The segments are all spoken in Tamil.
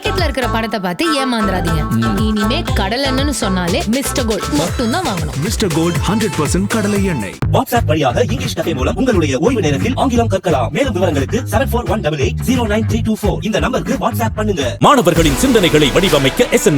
பாக்கெட்ல இருக்கிற படத்தை பார்த்து ஏமாந்துடாதீங்க இனிமே கடல் எண்ணெய்னு சொன்னாலே மிஸ்டர் கோல்ட் மட்டும் தான் வாங்கணும். மிஸ்டர் கோல்ட் ஹண்ட்ரட் பர்சன்ட் கடலை எண்ணெய். வாட்ஸ்அப் வழியாக இங்கிலீஷ் கதை மூலம் உங்களுடைய ஓய்வு நேரத்தில் ஆங்கிலம் கற்கலாம். மேலும் விவரங்களுக்கு seven four one double eight zero nine three two four இந்த நம்பருக்கு வாட்ஸ்அப் பண்ணுங்க. மாணவர்களின் சிந்தனைகளை வடிவமைக்க எஸ்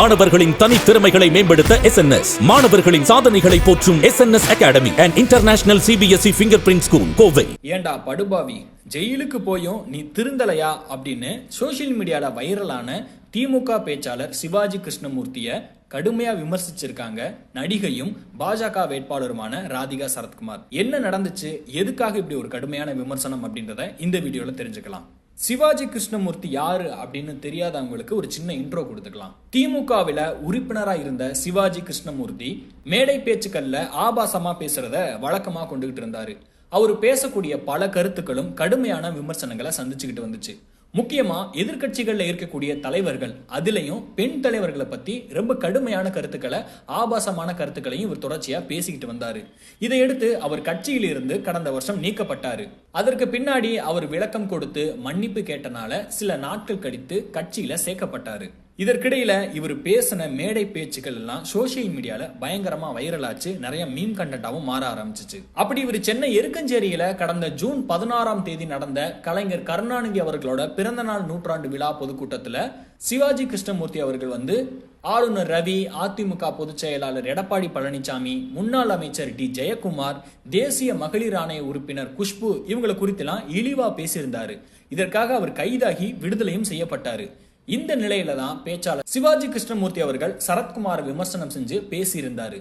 மாணவர்களின் தனித்திறமைகளை மேம்படுத்த எஸ் மாணவர்களின் சாதனைகளை போற்றும் S academy and international CBSE finger print school Kovai ஏண்டா படுபாவி? ஜெயிலுக்கு போயும் நீ திருந்தலையா அப்படின்னு சோஷியல் மீடியாவில் வைரலான திமுக பேச்சாளர் சிவாஜி கிருஷ்ணமூர்த்தியை கடுமையாக விமர்சிச்சிருக்காங்க நடிகையும் பாஜக வேட்பாளருமான ராதிகா சரத்குமார். என்ன நடந்துச்சு? எதுக்காக இப்படி ஒரு கடுமையான விமர்சனம் அப்படின்றத இந்த வீடியோவில் தெரிஞ்சுக்கலாம். சிவாஜி கிருஷ்ணமூர்த்தி யாரு அப்படின்னு தெரியாதவங்களுக்கு ஒரு சின்ன இன்ட்ரோ கொடுத்துக்கலாம். திமுகவில் உறுப்பினரா இருந்த சிவாஜி கிருஷ்ணமூர்த்தி மேடை பேச்சுக்கள்ல ஆபாசமா பேசுறத வழக்கமா கொண்டுகிட்டு இருந்தாரு. அவர் பேசக்கூடிய பல கருத்துக்களும் கடுமையான விமர்சனங்களை சந்திச்சுக்கிட்டு வந்துச்சு. முக்கியமா எதிர்கட்சிகளில் இருக்கக்கூடிய தலைவர்கள் அதுலயும் பெண் தலைவர்களை பத்தி ரொம்ப கடுமையான கருத்துக்களை ஆபாசமான கருத்துக்களையும் இவர் தொடர்ச்சியா பேசிக்கிட்டு வந்தாரு. இதையடுத்து அவர் கட்சியிலிருந்து கடந்த வருஷம் நீக்கப்பட்டாரு. அதற்கு பின்னாடி அவர் விளக்கம் கொடுத்து மன்னிப்பு கேட்டனால சில நாட்கள் கழித்து கட்சியில சேர்க்கப்பட்டாரு. இதற்கிடையில இவர் பேசின மேடை பேச்சுக்கள் எல்லாம் சோசியல் மீடியால பயங்கரமா வைரல் ஆச்சு. நிறைய மீம் கண்டென்ட்டாவும் மாற ஆரம்பிச்சிச்சு. அப்படி இவர் சென்னை எருக்கஞ்சேரியில கடந்த ஜூன் பதினாறாம் தேதி நடந்த கலைஞர் கருணாநிதி அவர்களோட பிறந்தநாள் நூற்றாண்டு விழா பொதுக்கூட்டத்துல சிவாஜி கிருஷ்ணமூர்த்தி அவர்கள் வந்து ஆளுநர் ரவி அதிமுக பொதுச் செயலாளர் எடப்பாடி பழனிசாமி முன்னாள் அமைச்சர் டி. ஜெயக்குமார் தேசிய மகளிர் ஆணைய உறுப்பினர் குஷ்பு இவங்களை குறித்தெல்லாம் இழிவா பேசியிருந்தாரு. இதற்காக அவர் கைதாகி விடுதலையும் செய்யப்பட்டாரு. இந்த நிலையில தான் பேச்சாளர் சிவாஜி கிருஷ்ணமூர்த்தி அவர்கள் சரத்குமார் விமர்சனம் செஞ்சு பேசியிருந்தாரு.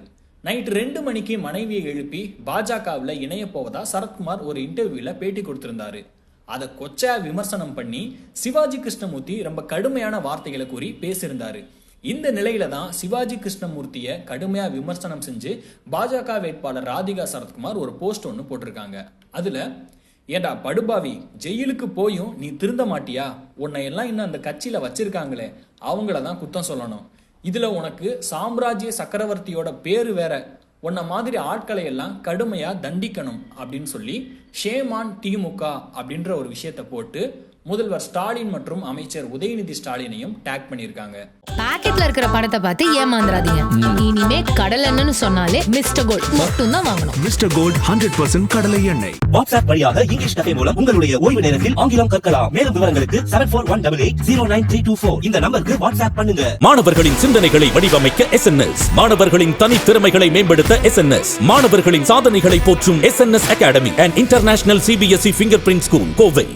நைட் ரெண்டு மணிக்கு மனைவியை எழுப்பி பாஜகவில் இணைய போவதா சரத்குமார் ஒரு இன்டர்வியூல பேட்டி கொடுத்திருந்தாரு. அதை கொச்சா விமர்சனம் பண்ணி சிவாஜி கிருஷ்ணமூர்த்தி ரொம்ப கடுமையான வார்த்தைகளை கூறி பேசியிருந்தாரு. இந்த நிலையில தான் சிவாஜி கிருஷ்ணமூர்த்திய கடுமையா விமர்சனம் செஞ்சு பாஜக வேட்பாளர் ராதிகா சரத்குமார் ஒரு போஸ்ட் ஒன்று போட்டிருக்காங்க. அதுல ஏண்டா படுபாவி ஜெயிலுக்கு போயும் நீ திருந்த மாட்டியா? உன்னை எல்லாம் இன்னும் அந்த கட்சியில வச்சிருக்காங்களே அவங்கள தான் குத்தம் சொல்லணும். இதுல உனக்கு சாம்ராஜ்ய சக்கரவர்த்தியோட பேரு வேற. உன்ன மாதிரி ஆட்களை எல்லாம் கடுமையா தண்டிக்கணும் அப்படின்னு சொல்லி ஷேமான் திமுக அப்படின்ற ஒரு விஷயத்தை போட்டு முதல்வர் ஸ்டாலின் மற்றும் அமைச்சர் உதயநிதி ஸ்டாலினையும் டேக் பண்ணியிருக்காங்க. பாக்கெட்ல இருக்கிற படத்தை பார்த்து ஏமாந்துடாதீங்க இனிமே கடல் எண்ணெய்னு சொன்னாலே மிஸ்டர் கோல்ட் மட்டும் தான் வாங்கணும். மிஸ்டர் கோல்ட் ஹண்ட்ரட் பர்சன்ட் கடலை எண்ணெய். வாட்ஸ்அப் வழியாக இங்கிலீஷ் கதை மூலம் உங்களுடைய ஓய்வு நேரத்தில் ஆங்கிலம் கற்கலாம். மேலும் விவரங்களுக்கு seven four one double eight zero nine three two four இந்த நம்பருக்கு வாட்ஸ்அப் பண்ணுங்க. மாணவர்களின் சிந்தனைகளை வடிவமைக்க எஸ் மாணவர்களின் தனித்திறமைகளை மேம்படுத்த எஸ் மாணவர்களின் சாதனைகளை போற்றும் S academy and international CBSE finger print school Kovai